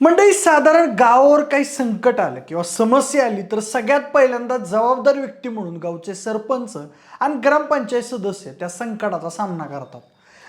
मंडळी साधारण गावावर काही संकट आलं किंवा समस्या आली तर सगळ्यात पहिल्यांदा जबाबदार व्यक्ती म्हणून गावचे सरपंच आणि ग्रामपंचायत सदस्य त्या संकटाचा सामना करतात.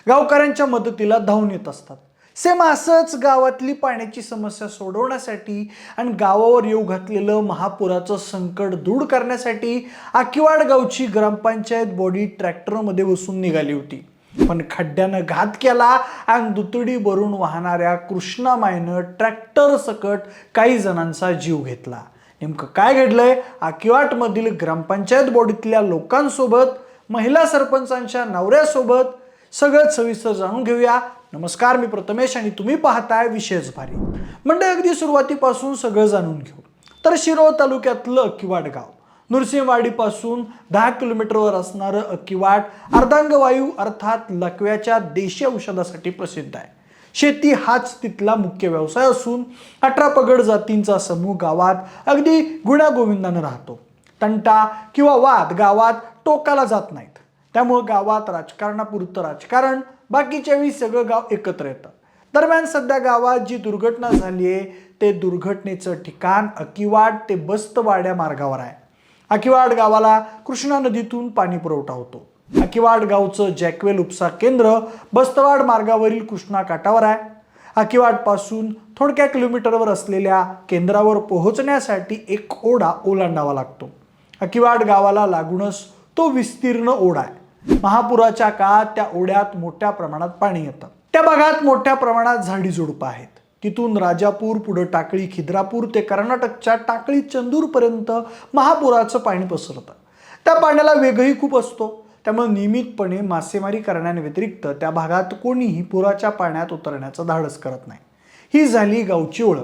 गावकऱ्यांच्या मदतीला धावून येत असतात. सेम असंच गावातली पाण्याची समस्या सोडवण्यासाठी आणि गावावर येऊ घातलेलं महापुराचं संकट दूर करण्यासाठी आकिवाड गावची ग्रामपंचायत बॉडी ट्रॅक्टरमध्ये बसून निघाली होती. पण खड्ड्यानं घात केला आणि दुतडी भरून वाहणाऱ्या कृष्णामायनं ट्रॅक्टर सकट काही जणांचा जीव घेतला. नेमकं काय घडलंय? आकिवाटमधील ग्रामपंचायत बॉडीतल्या लोकांसोबत महिला सरपंचांच्या नवऱ्यासोबत सगळं सविस्तर जाणून घेऊया. नमस्कार मी प्रथमेश आणि तुम्ही पाहताय विशेष भारी. म्हणजे अगदी सुरुवातीपासून सगळं जाणून घेऊ. तर शिरोळ तालुक्यातलं किवाट गाव. नृसिंहवाडीपासून दहा किलोमीटरवर असणारं अक्कीवाट अर्धांगवायू अर्थात लकव्याच्या देशी औषधासाठी प्रसिद्ध आहे. शेती हाच तिथला मुख्य व्यवसाय असून अठरा पगड जातींचा समूह गावात अगदी गुण्यागोविंदानं राहतो. तंटा किंवा वाद गावात टोकाला जात नाहीत. त्यामुळं गावात राजकारणापुरतं राजकारण बाकीच्या वेळी सगळं गाव एकत्र येतं. दरम्यान सध्या गावात जी दुर्घटना झाली आहे ते दुर्घटनेचं ठिकाण अकिवाड ते बस्तवाड्या मार्गावर आहे. अकिवाड गावाला कृष्णा नदीतून पाणी पुरवठा होतो. अकिवाड गावचं जॅकवेल उपसा केंद्र बस्तवाड मार्गावरील कृष्णा काठावर आहे. अकिवाडपासून थोडक्या किलोमीटरवर असलेल्या केंद्रावर पोहोचण्यासाठी एक ओढा ओलांडावा लागतो. अकिवाड गावाला लागूनच तो विस्तीर्ण ओढा आहे. महापुराच्या काळात त्या ओढ्यात मोठ्या प्रमाणात पाणी येतं. त्या भागात मोठ्या प्रमाणात झाडी झुडपं आहेत. तिथून राजापूर पुढं टाकळी खिद्रापूर ते कर्नाटकच्या टाकळी चंदूरपर्यंत महापुराचं पाणी पसरतं. त्या पाण्याला वेगही खूप असतो. त्यामुळे नियमितपणे मासेमारी करण्याव्यतिरिक्त त्या भागात कोणीही पुराच्या पाण्यात उतरण्याचं धाडस करत नाही. ही झाली गावची ओळख.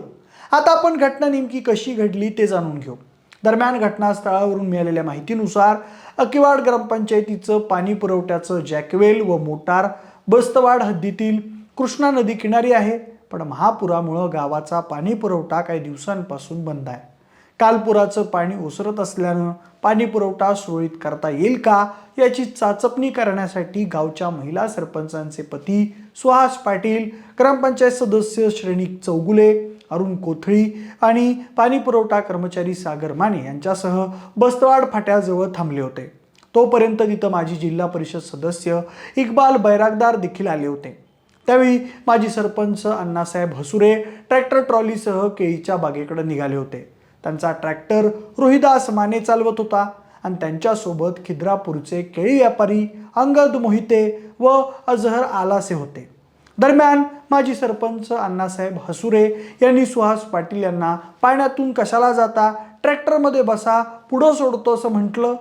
आता आपण घटना नेमकी कशी घडली ते जाणून घेऊ. दरम्यान घटनास्थळावरून मिळालेल्या माहितीनुसार अकिवाड ग्रामपंचायतीचं पाणी पुरवठ्याचं जॅकवेल व मोटार बस्तवाड हद्दीतील कृष्णा नदी किनारी आहे. पण महापुरामुळं गावाचा पाणी पुरवठा काही दिवसांपासून बंद आहे. काल पुराचं पाणी ओसरत असल्यानं पाणी पुरवठा सुरळीत करता येईल का याची चाचपणी करण्यासाठी गावच्या महिला सरपंचांचे पती सुहास पाटील ग्रामपंचायत सदस्य श्रेणिक चौगुले अरुण कोथळी आणि पाणी पुरवठा कर्मचारी सागर माने यांच्यासह बस्तवाड फाट्याजवळ थांबले होते. तोपर्यंत तिथं माजी जिल्हा परिषद सदस्य इक्बाल बैरागदार देखील आले होते. त्यावेळी माजी सरपंच अण्णासाहेब हसुरे ट्रॅक्टर ट्रॉलीसह केळीच्या बागेकडे निघाले होते. त्यांचा ट्रॅक्टर रोहिदास माने चालवत होता आणि त्यांच्यासोबत खिद्रापूरचे केळी व्यापारी अंगद मोहिते व अजहर आलासे होते. दरम्यान माजी सरपंच अण्णासाहेब हसुरे यांनी सुहास पाटील यांना पाण्यातून कशाला जाता? ट्रॅक्टरमध्ये बसा पुढं सोडतो असं म्हटलं.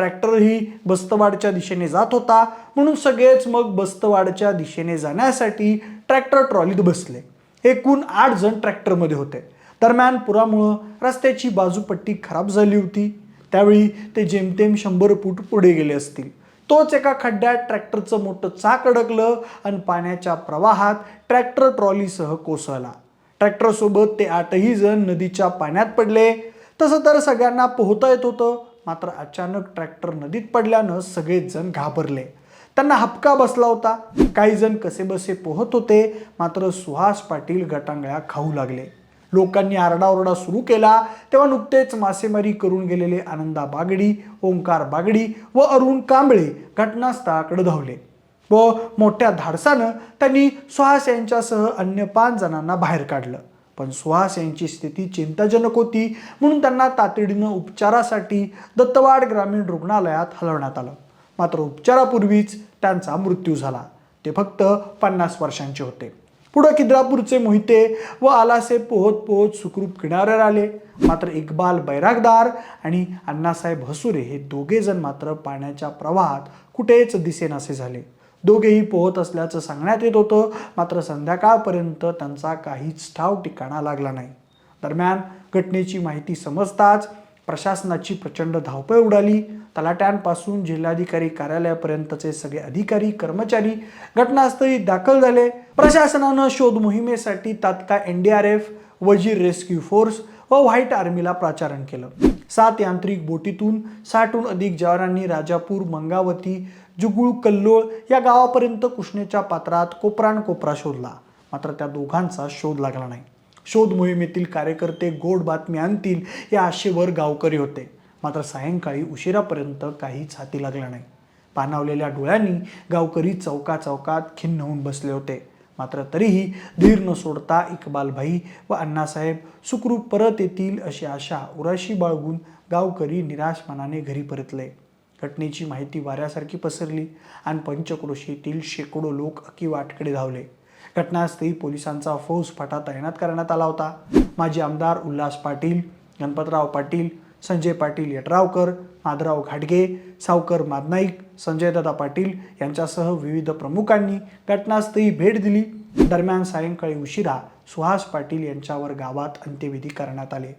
ट्रॅक्टरही बस्तवाडच्या दिशेने जात होता. म्हणून सगळेच मग बस्तवाडच्या दिशेने जाण्यासाठी ट्रॅक्टर ट्रॉलीत बसले. एकूण आठ जण ट्रॅक्टरमध्ये होते. दरम्यान पुरामुळं रस्त्याची बाजूपट्टी खराब झाली होती. त्यावेळी ते जेमतेम शंभर फूट पुढे गेले असतील. तोच एका खड्ड्यात ट्रॅक्टरचं मोठं चाक अडकलं आणि पाण्याच्या प्रवाहात ट्रॅक्टर ट्रॉलीसह कोसळला. ट्रॅक्टरसोबत ते आठही जण नदीच्या पाण्यात पडले. तसं तर सगळ्यांना पोहता येत होतं. मात्र अचानक ट्रॅक्टर नदीत पडल्यानं सगळेजण घाबरले. त्यांना हपका बसला होता. काही जण कसेबसे पोहत होते. मात्र सुहास पाटील गटांगळ्या खाऊ लागले. लोकांनी आरडाओरडा सुरू केला. तेव्हा नुकतेच मासेमारी करून गेलेले आनंदा बागडी ओंकार बागडी व अरुण कांबळे घटनास्थळाकडे धावले व मोठ्या धाडसानं त्यांनी सुहास यांच्यासह अन्य पाच जणांना बाहेर काढलं. पण सुहास यांची स्थिती चिंताजनक होती. म्हणून त्यांना तातडीनं उपचारासाठी दत्तवाड ग्रामीण रुग्णालयात हलवण्यात आलं. मात्र उपचारापूर्वीच त्यांचा मृत्यू झाला. ते फक्त पन्नास वर्षांचे होते. पुढं किद्रापूरचे मोहिते व आलासे पोहत पोहत सुखरूप किनाऱ्यावर आले. मात्र इक्बाल बैरागदार आणि अण्णासाहेब हसुरे हे दोघे जण मात्र पाण्याच्या प्रवाहात कुठेच दिसेनासे झाले. दोघेही पोहत असल्याचं सांगण्यात येत होतं. मात्र संध्याकाळपर्यंत त्यांचा काहीच ठाव ठिकाणा लागला नाही. दरम्यान घटनेची माहिती समजताच प्रशासनाची प्रचंड धावपळ उडाली. तलाट्यांपासून जिल्हाधिकारी कार्यालयापर्यंतचे सगळे अधिकारी कर्मचारी घटनास्थळी दाखल झाले. प्रशासनानं शोध मोहिमेसाठी तात्काळ एन डी आर एफ वजीर रेस्क्यू फोर्स व व्हाईट आर्मीला प्राचारण केलं. सात यांत्रिक बोटीतून साठहून अधिक जवानांनी राजापूर मंगावती जुगुळ कल्लोळ या गावापर्यंत कृष्णेच्या पात्रात कोपरान कोपरा शोधला. मात्र त्या दोघांचा शोध लागला नाही. शोध मोहिमेतील कार्यकर्ते गोड बातमी आणतील या आशेवर गावकरी होते. मात्र सायंकाळी उशिरापर्यंत काहीच हाती लागला नाही. पाणावलेल्या डोळ्यांनी गावकरी चौका चौकात खिन्न होऊन बसले होते. मात्र तरीही धीर न सोडता इकबालभाई व अण्णासाहेब सुखरूप परत येतील अशी आशा उराशी बाळगून गावकरी निराश मनाने घरी परतले. घटनेची माहिती वाऱ्यासारखी पसरली आणि पंचक्रोशीतील शेकडो लोक अकिवाटकडे धावले. घटनास्थळी पोलिसांचा फौज फटा तैनात करण्यात आला होता. माजी आमदार उल्हास पाटील गणपतराव पाटील संजय पाटील यटरावकर माधराव घाटगे सावकर मादनाईक संजयदादा पाटील यांच्यासह विविध प्रमुखांनी घटनास्थळी भेट दिली. दरम्यान सायंकाळी उशिरा सुहास पाटील यांच्यावर गावात अंत्यविधी करण्यात आले.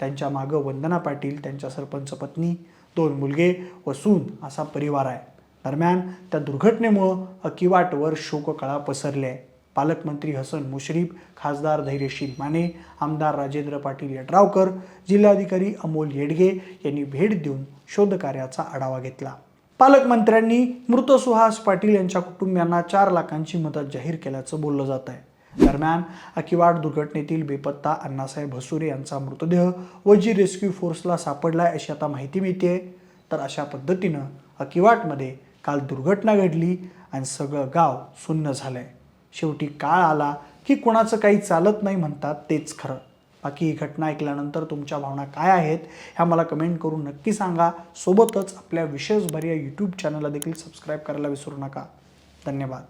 त्यांच्या मागं वंदना पाटील त्यांच्या सरपंच पत्नी दोन मुलगे व सून असा परिवार आहे. दरम्यान त्या दुर्घटनेमुळं अकिवाटवर शोककळा पसरली. आहे पालकमंत्री हसन मुश्रीफ खासदार धैर्यशील माने आमदार राजेंद्र पाटील यड्रावकर जिल्हाधिकारी अमोल येडगे यांनी भेट देऊन शोधकार्याचा आढावा घेतला. पालकमंत्र्यांनी मृत सुहास पाटील यांच्या कुटुंबियांना चार लाखांची मदत जाहीर केल्याचं बोललं जात आहे दरम्यान अकिवाड दुर्घटनेतील बेपत्ता अण्णासाहेब हसुरे यांचा मृतदेह वजी रेस्क्यू फोर्सला सापडलाय अशी आता माहिती मिळते तर अशा पद्धतीनं अकिवाटमध्ये काल दुर्घटना घडली आणि सगळं गाव सुन्न झालंय. शेवटी काळ आला की कोणाचं काही चालत नाही म्हणतात तेच खरं. बाकी ही घटना ऐकल्यानंतर तुमच्या भावना काय आहेत ह्या मला कमेंट करून नक्की सांगा. सोबतच आपल्या विशेषभर या यूट्यूब चॅनलला देखील सबस्क्राईब करायला विसरू नका. धन्यवाद.